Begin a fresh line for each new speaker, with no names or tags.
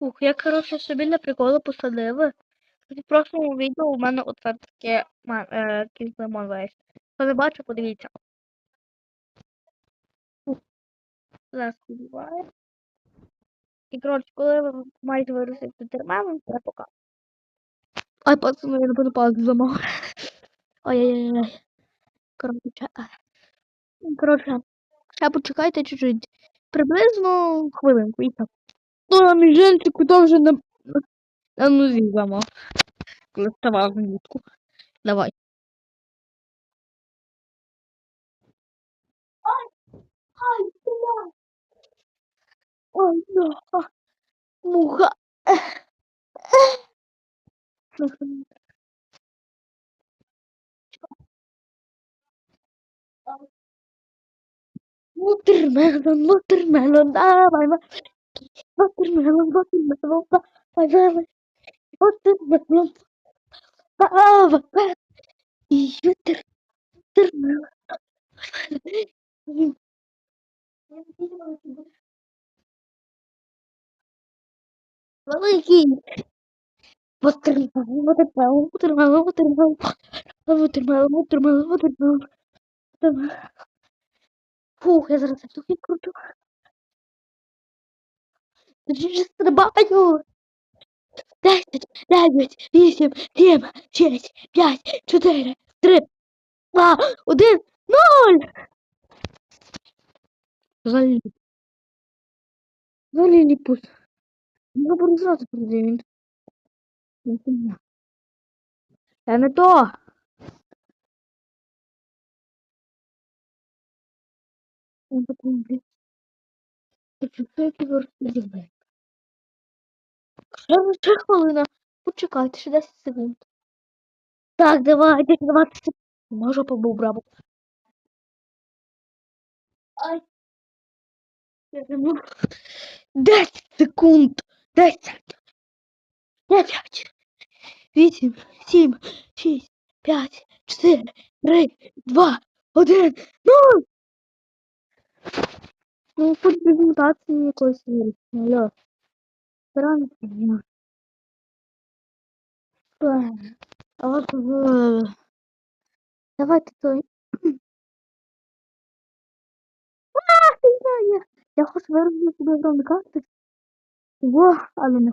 Ух, я, коротше, собі для приколу посадила. В прошлому відео у мене оце таке е, кінь лимон весь. Хто не бачив, подивіться. Зараз підбиваю. І, коротше, коли ви маєте виростити терменом, я покажу. Ай, пацани, я не буду палець зламав. Ой-ой-ой. Коротше, коротше, ще почекайте чуть-чуть. Приблизно хвилинку і так. Ну, жінчик куди вже на, на нозі зламав. Коли вставав. Давай. Ай, бля. Ой, бля. Муха. Watermelon, watermelon, давай, watermelon, watermelon, давай, давай, watermelon, давай, и watermelon. Великий. Watermelon, watermelon, watermelon, watermelon, watermelon, watermelon, watermelon, watermelon. Фух, я зараз так кручу. Вже стрибаю. Десять, дев'ять, вісім, сім, шість, п'ять, чотири, три, два, один, нуль. Взагалі. Взагалі ліпус. Ну, буду зразу прийде він. Не фігня. Та не то. Он потім, блін. Почекай, які ви розподіли. Ще, Ще хвилина. Почекайте, ще 10 секунд. Так, давай, давайте, 20 секунд. Можу побув браво. Ай. Я 10 секунд. 10. 9. 8, 7, 6, 5, 4, 3, 2, 1, 0. Ну, тут без мутації якоїсь вірусу. Алло. Фігня. А вот в... Давайте той. А, я, я, я хочу виробити собі огромну карту. Во, але.